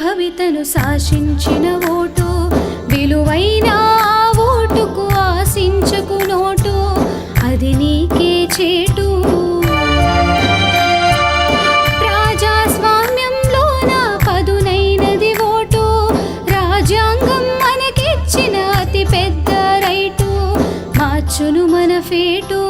భవితను శాసించిన vote విలువైన ఆ ఓటుకు ఆశించకు నోటు అది నీకే చేటు. ప్రజాస్వామ్యంలోన పదునైనది ఓటు రాజ్యాంగం మనకిచ్చిన అతి పెద్ద రైటు మార్చును మన ఫేటు.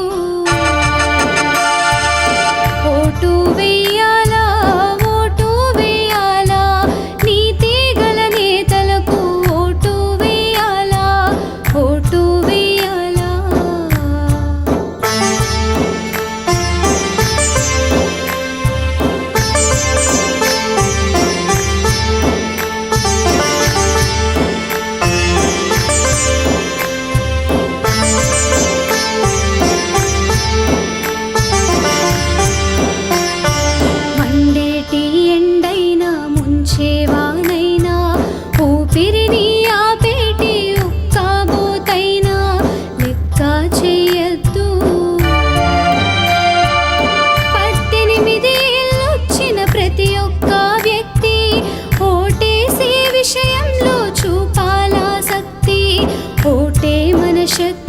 should.